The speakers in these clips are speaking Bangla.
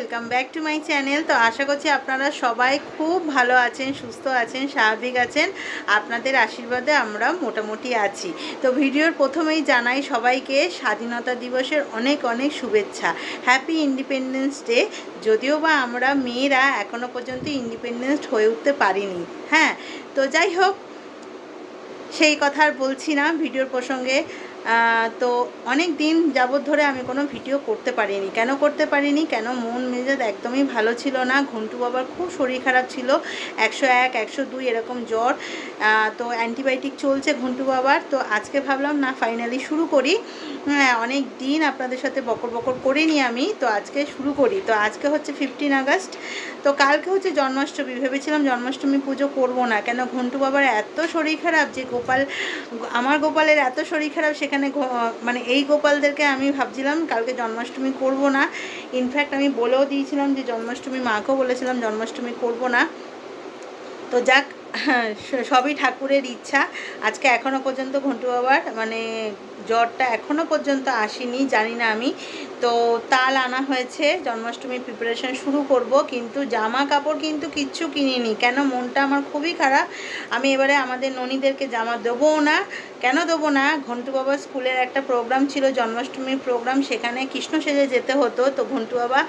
Welcome back to my channel তো আশা করছি আপনারা সবাই খুব ভালো আছেন, সুস্থ আছেন, স্বাভাবিক আছেন। আপনাদের আশীর্বাদে আমরা মোটামুটি আছি। তো ভিডিওর প্রথমেই জানাই সবাইকে স্বাধীনতা দিবসের অনেক অনেক শুভেচ্ছা। হ্যাপি ইন্ডিপেন্ডেন্স ডে যদিও বা আমরা মেয়েরা এখনও পর্যন্ত ইন্ডিপেন্ডেন্স হয়ে উঠতে পারিনি। হ্যাঁ তো যাই হোক, সেই কথা আর বলছি না ভিডিওর প্রসঙ্গে। তো অনেক দিন যাবৎ ধরে আমি কোনো ভিডিও করতে পারিনি। কেন করতে পারিনি? কেন মন মেজাজ একদমই ভালো ছিল না? ঘন্টু বাবার খুব শরীর খারাপ ছিল। একশো এক, একশো দুই এরকম জ্বর। তো অ্যান্টিবায়োটিক চলছে ঘন্টু বাবার। তো আজকে ভাবলাম, না ফাইনালি শুরু করি। হ্যাঁ অনেক দিন আপনাদের সাথে বকর বকর করিনি আমি। তো আজকে শুরু করি। তো আজকে হচ্ছে ফিফটিন আগস্ট। তো কালকে হচ্ছে জন্মাষ্টমী, ভেবেছিলাম জন্মাষ্টমী পুজো করব না। কেন ঘন্টু বাবার এত শরীর খারাপ যে গোপাল, আমার গোপালের এত শরীর খারাপ সেখানে মানে এই গোপালদেরকে আমি ভাবছিলাম কালকে জন্মাষ্টমী করব না। ইনফ্যাক্ট আমি বলেও দিয়েছিলাম যে জন্মাষ্টমী মাকেও বলেছিলাম জন্মাষ্টমী করব না। তো যাক, সবই ঠাকুরের ইচ্ছা। আজকে এখনও পর্যন্ত ঘন্টু বাবার মানে জ্বরটা এখনও পর্যন্ত আসেনি, জানি না আমি। তো তাল আনা হয়েছে জন্মাষ্টমীর প্রিপারেশন শুরু করব, কিন্তু জামা কাপড় কিন্তু কিচ্ছু কিনিনি। কেন? মনটা আমার খুবই খারাপ। আমি এবারে আমাদের ননীদেরকে জামা দেবও না। কেন দেবো না? ঘন্টু বাবার স্কুলের একটা প্রোগ্রাম ছিল, জন্মাষ্টমীর প্রোগ্রাম সেখানে কৃষ্ণ সেজে যেতে হতো। তো ঘন্টু বাবা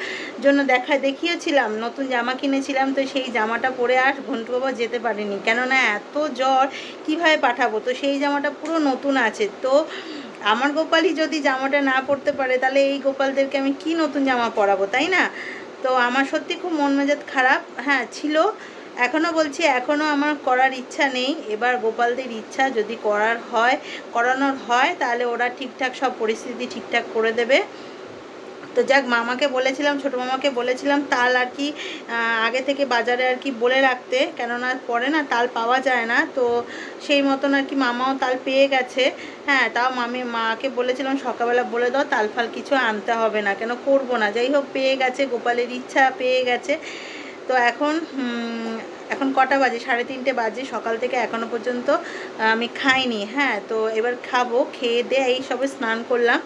জন্য দেখা দেখিয়েছিলাম, নতুন জামা কিনেছিলাম, তো সেই জামাটা পরে আর ঘন্টু বাবা যেতে পারেনি। কেননা এত জ্বর, কীভাবে পাঠাবো? তো সেই জামাটা পুরো নতুন আছে। তো আমার গোপালই যদি জামাটা না পরতে পারে, তাহলে এই গোপালদেরকে আমি কি নতুন জামা পরাবো, তাই না? তো আমার সত্যি খুব মন মেজাজ খারাপ। হ্যাঁ ছিল। এখনও বলছি এখনও আমার করার ইচ্ছা নেই। এবার গোপালদের ইচ্ছা যদি করার হয়, করানোর হয়, তাহলে ওরা ঠিকঠাক সব পরিস্থিতি ঠিকঠাক করে দেবে। তো যাক, মামাকে বলেছিলাম, ছোট মামাকে বলেছিলাম তাল আর কি আগে থেকে বাজারে আর কি বলে রাখতে, কেননা পরে না তাল পাওয়া যায় না, তো সেই মতন আর কি মামাও তাল পেয়ে গেছে। হ্যাঁ তাও মামি, মাকে বলেছিলাম, সকালবেলা বলে দাও, তাল ফাল কিছু আনতে হবে না, কেন করব না। যাই হোক, পেয়ে গেছে, গোপালের ইচ্ছা পেয়ে গেছে। তো এখন এখন কটা বাজে? সাড়ে তিনটে বাজে, সকাল থেকে এখনও পর্যন্ত আমি খাইনি হ্যাঁ? তো এবার খাব, খেয়ে দে, এই সবে স্নান করলাম।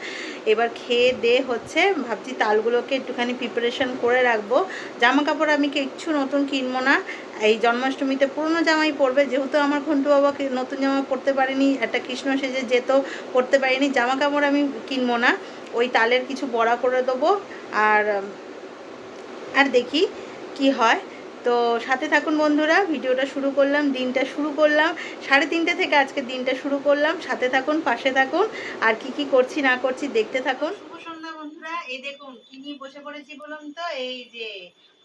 এবার খেয়ে দে হচ্ছে, ভাবছি তালগুলোকে একটুখানি প্রিপারেশন করে রাখব। জামা কাপড় আমি কিচ্ছু নতুন কিনবো না। এই জন্মাষ্টমীতে পুরনো জামাই পরবে, যেহেতু আমার ঘন্টু বাবাকে নতুন জামা পরতে পারিনি, একটা কৃষ্ণ সেজে যেতেও পরতে পারিনি জামা কাপড় আমি কিনবো না। ওই তালের কিছু বড়া করে দেবো, আর আর দেখি কি হয়? তো সাথে থাকুন বন্ধুরা, ভিডিওটা শুরু করলাম, দিনটা শুরু করলাম। সাড়ে তিনটে থেকে আজকে দিনটা শুরু করলাম। সাথে থাকুন, পাশে থাকুন, আর কি কি করছি, না করছি দেখতে থাকুন। শুভ সন্ধ্যা বন্ধুরা, এই দেখুন কি নিয়ে বসে পড়েছি বলুন তো? এই যে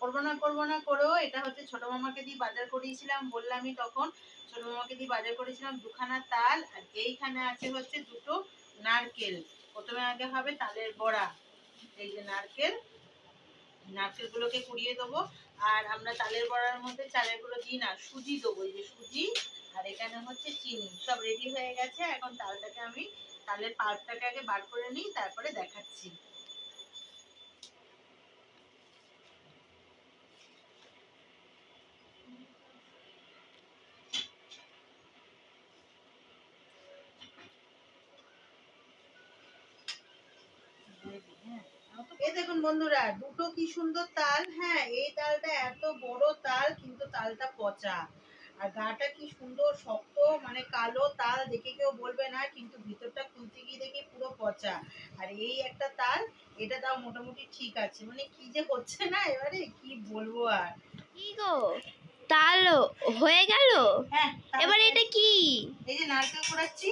করব না করব না করেও এটা হচ্ছে ছোট মামাকে দিয়ে বাজার করিয়েছিলাম বললামই তখন। ছোট মামাকে দিয়ে বাজার করেছিলাম দুখানা তাল, আর এইখানে আছে হচ্ছে দুটো নারকেল। প্রথমে আগে হবে তালের বড়া। এই যে নারকেল নারকেলগুলোকে কুড়িয়ে দেবো। আর আমরা চালের বড়ার মধ্যে চালেরগুলো দিই না, সুজি দেবো, এই যে সুজি আর এখানে হচ্ছে চিনি। সব রেডি হয়ে গেছে। এখন চালটাকে আমি তালের পাল্পটাকে আগে বার করে নিই, তারপরে দেখাচ্ছি এই দেখুন বন্ধুরা দুটো কি সুন্দর তাল? হ্যাঁ এই তালটা এত বড় তাল কিন্তু তালটা পচা। আর গাটা কি সুন্দর শক্ত মানে কালো তাল দেখে কেউ বলবে না কিন্তু ভিতরটা খুলতে গিয়ে দেখি পুরো পচা। আর এই একটা তাল এটা তাও মোটামুটি ঠিক আছে। মানে কি যে হচ্ছে না এবারে কি বলব আর? কি গো? তাল হয়ে গেল? হ্যাঁ এবার এটা কি? এই যে নারকেল কুড়াচ্ছি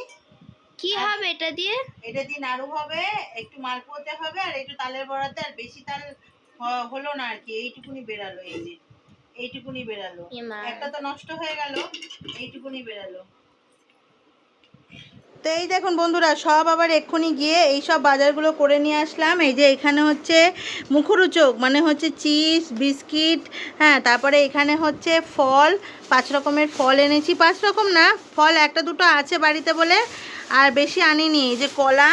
কি হবে এটা দিয়ে? এটা দিয়ে নাড়ু হবে একটু মালপোতে হবে আর একটু তালের বড়াতে আর বেশি তাল হলো না আর কি এইটুকুনি বেরালো এই যে এইটুকুনি বেরালো। একটা তো নষ্ট হয়ে গেল এইটুকুনি বেরালো। তো এই দেখুন বন্ধুরা, সব আবার এক্ষুনি গিয়ে এই সব বাজারগুলো করে নিয়ে আসলাম। এই যে এখানে হচ্ছে মুখরোচক মানে হচ্ছে চিজ, বিস্কিট হ্যাঁ তারপরে এখানে হচ্ছে ফল, পাঁচ রকমের ফল এনেছি। পাঁচ রকম না, ফল একটা দুটো আছে বাড়িতে বলে, আর বেশি আনিনি। এই যে কলা,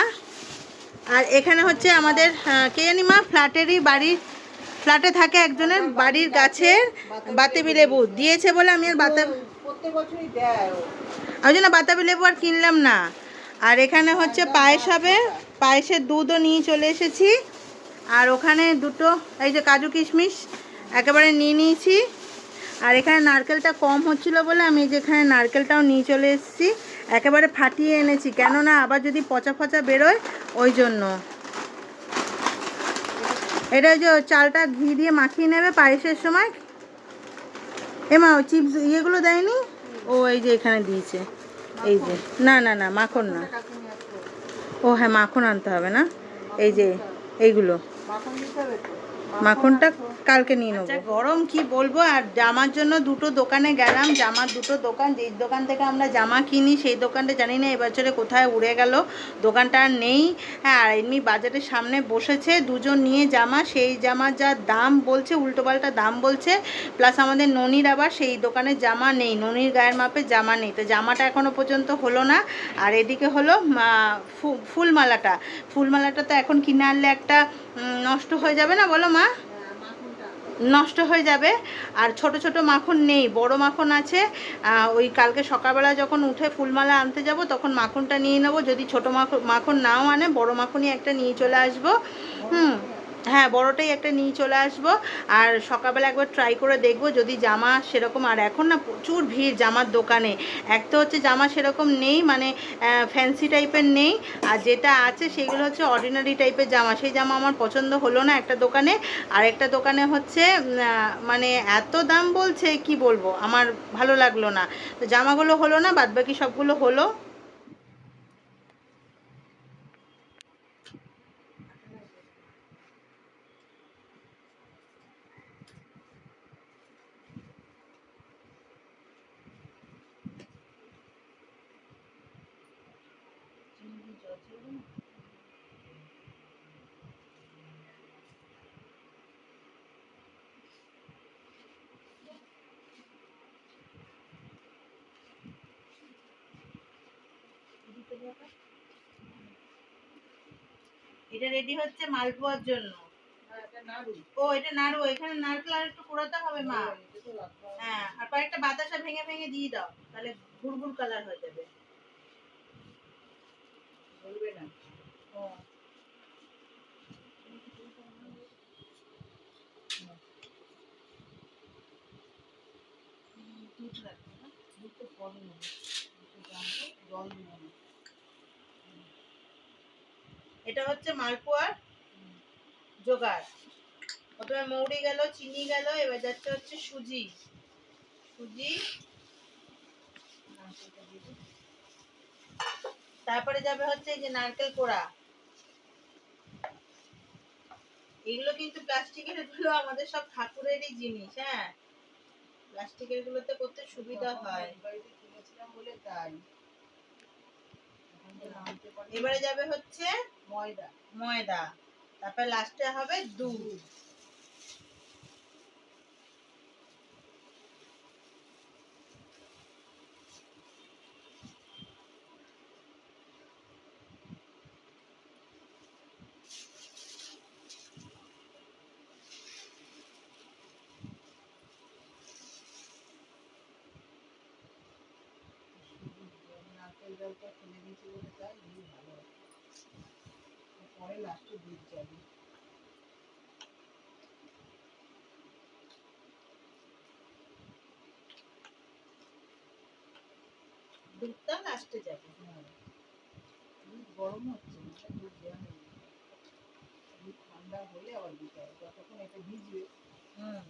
আর এখানে হচ্ছে আমাদের কে জানি মা, ফ্ল্যাটেরই বাড়ির ফ্ল্যাটে থাকে একজনের, বাড়ির গাছের বাতাবি লেবু দিয়েছে বলে আমি আর বাতা ওই জন্য বাতাবি লেবু আর কিনলাম না। আর এখানে হচ্ছে পায়েস হবে। পায়েসের দুধও নিয়ে চলে এসেছি। আর ওখানে দুটো এই যে কাজু কিশমিশ একেবারে নিয়ে নিয়েছি। আর এখানে নারকেলটা কম হচ্ছিল বলে আমি এই যে এখানে নারকেলটাও নিয়ে চলে এসেছি। একেবারে ফাটিয়ে এনেছি। কেননা আবার যদি পচা ফচা বেরোয় ওই জন্য। এটা ওই যে চালটা ঘি দিয়ে মাখিয়ে নেবে পায়েসের সময় এমা, ও চিপস ইয়েগুলো দেয়নি? ও এই যে এখানে দিয়েছে। এই যে। না না না, মাখন না। ও হ্যাঁ মাখন আনতে হবে না? এই যে, এইগুলো। মাখন দিতে হবে মাখনটা কালকে নিয়ে নেব। গরম কি বলব? আর জামার জন্য দুটো দোকানে গেলাম। জামার দুটো দোকান, যেই দোকান থেকে আমরা জামা কিনি, সেই দোকানটা জানি না, এবছরে কোথায় উড়ে গেল। দোকানটা আর নেই। হ্যাঁ আর এমনি বাজারের সামনে বসেছে, দুজন নিয়ে জামা, সেই জামার যা দাম বলছে উল্টোপাল্টা দাম বলছে প্লাস আমাদের ননির আবার সেই দোকানে জামা নেই। ননির গায়ের মাপে জামা নেই। তো জামাটা এখনও পর্যন্ত হলো না। আর এদিকে হলো ফুলমালাটা। ফুলমালাটা তো এখন কিনে আনলে একটা নষ্ট হয়ে যাবে না বলো? মা? নষ্ট হয়ে যাবে। আর ছোট ছোট মাখন নেই, বড় মাখন আছে। ওই কালকে সকালবেলা যখন উঠে ফুলমালা আনতে যাব, তখন মাখনটা নিয়ে নেব। যদি ছোট মাখন মাখন নাও আনে, বড় মাখনই একটা নিয়ে চলে আসব। হুম। হ্যাঁ বড়টাই একটা নিয়ে চলে আসব। আর সকালবেলা একবার ট্রাই করে দেখব, যদি জামা সেরকম। আর এখন না প্রচুর ভিড় জামার দোকানে। এক তো হচ্ছে জামা সেরকম নেই মানে ফ্যান্সি টাইপের নেই। আর যেটা আছে সেগুলো হচ্ছে অর্ডিনারি টাইপের জামা। সেই জামা আমার পছন্দ হলো না একটা দোকানে। আর একটা দোকানে হচ্ছে মানে এত দাম বলছে, কি বলব? আমার ভালো লাগল না। তো জামাগুলো হলো না, বাদবাকি সবগুলো হলো। এটা রেডি হচ্ছে মালপোয়ার জন্য। ও এটা নাড়ু এখানে নারকেল আর একটু কোড়াতে হবে মা। হ্যাঁ আর কয়েকটা বাতাসা ভেঙে ভেঙে দিয়ে দাও তাহলে ঘুরঘুর কালার হয়ে যাবে। বলবে না। ও। দুধ রাখবে না? দুধ তো পরে নেবে দুধ জানবে জল দেবো না এটা হচ্ছে মালপোয়ার জোগাড়। প্রথমে মৌরি গেল, চিনি গেল, এবার যাচ্ছে হচ্ছে সুজি। সুজি। তারপরে যাবে হচ্ছে এই যে নারকেল কোড়া। এগুলো কিন্তু প্লাস্টিকেরগুলো আমাদের সব ঠাকুরেরই জিনিস হ্যাঁ। প্লাস্টিকের গুলোতে করতে সুবিধা হয়। বলে তাই এখন তো আনতে পারি এবারে যাবে হচ্ছে ময়দা। ময়দা। তারপরে লাস্টে হবে দুধ। জলটা ফেলে দিয়েছি বলে তাই ঘি ভালো পরে লাস্টে দুধ যাবে। দুধটা লাস্টে যাবে। হ্যাঁ। দুধ গরম হচ্ছে দুধ দেওয়া নেই ঠান্ডা হলে আবার দিতে হবে যতক্ষণ এটা ভিজবে। হুম।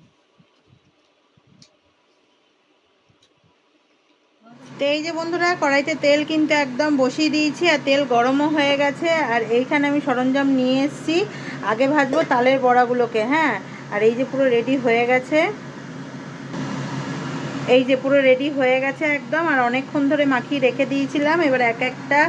তো এই যে বন্ধুরা, কড়াইতে তেল কিন্তু একদম বসিয়ে দিয়েছি আর তেল গরমও হয়ে গেছে। আর এইখানে আমি সরঞ্জাম নিয়ে এসেছি। আগে ভাজবো তালের বড়াগুলোকে হ্যাঁ? আর এই যে পুরো রেডি হয়ে গেছে। এই যে পুরো রেডি হয়ে গেছে একদম। আর অনেকক্ষণ ধরে মাখিয়ে রেখে দিয়েছিলাম। এবার এক একটা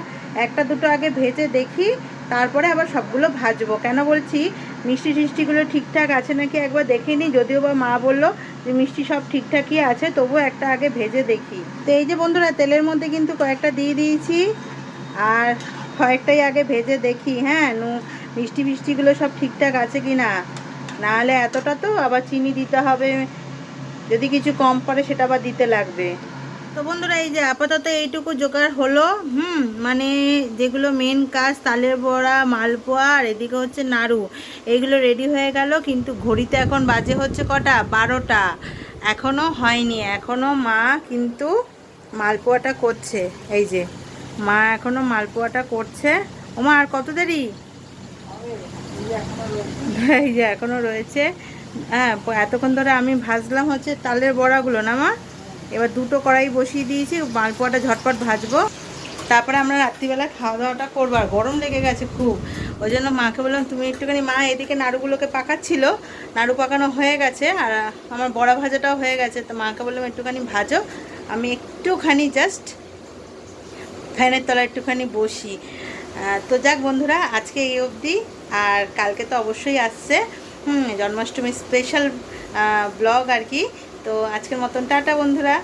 একটা দুটো আগে ভেজে দেখি। তারপরে আবার সবগুলো ভাজবো। কেন বলছি? মিষ্টি টিষ্টিগুলো ঠিকঠাক আছে নাকি একবার দেখে নিই? যদিও বা মা বলল যে মিষ্টি সব ঠিকঠাকই আছে, তবুও একটা আগে ভেজে দেখি। তো এই যে বন্ধুরা, তেলের মধ্যে কিন্তু কয়েকটা দিয়ে দিয়েছি আর কয়েকটাই আগে ভেজে দেখি। হ্যাঁ নু, মিষ্টি মিষ্টিগুলো সব ঠিকঠাক আছে কি না? নাহলে এতটা তো আবার চিনি দিতে হবে। যদি কিছু কম পড়ে সেটা আবার দিতে লাগবে। তো বন্ধুরা, এই যে আপাতত এইটুকু জোগাড় হলো। হুম মানে যেগুলো মেন কাজ, তালের বড়া, মালপোয়া, আর এদিকে হচ্ছে নাড়ু। এইগুলো রেডি হয়ে গেল, কিন্তু ঘড়িতে এখন বাজে হচ্ছে কটা? বারোটা। এখনও হয়নি এখনও মা কিন্তু মালপোয়াটা করছে। এই যে, মা এখনও মালপোয়াটা করছে। ওমা আর কত দেরি? এই যে এখনও রয়েছে। হ্যাঁ এতক্ষণ ধরে আমি ভাজলাম হচ্ছে তালের বড়াগুলো না মা? এবার দুটো কড়াই বসিয়ে দিয়েছি মালপোয়াটা ঝটপট ভাজবো। তারপরে আমরা রাত্রিবেলা খাওয়া দাওয়াটা করব, আর গরম লেগে গেছে খুব। ওই জন্য মাকে বললাম, তুমি একটুখানি মা এদিকে নাড়ুগুলোকে পাকাচ্ছিল, নাড়ু পাকানো হয়ে গেছে, আর আমার বড়া ভাজাটাও হয়ে গেছে। তো মাকে বললাম, একটুখানি ভাজো, আমি একটুখানি জাস্ট ফ্যানের তলায় একটুখানি বসি। তো যাক বন্ধুরা, আজকে এই অবধি, আর কালকে তো অবশ্যই আসছে। হুম, জন্মাষ্টমী স্পেশাল ব্লগ আর কি। তো আজকের মতন টাটা বন্ধুরা।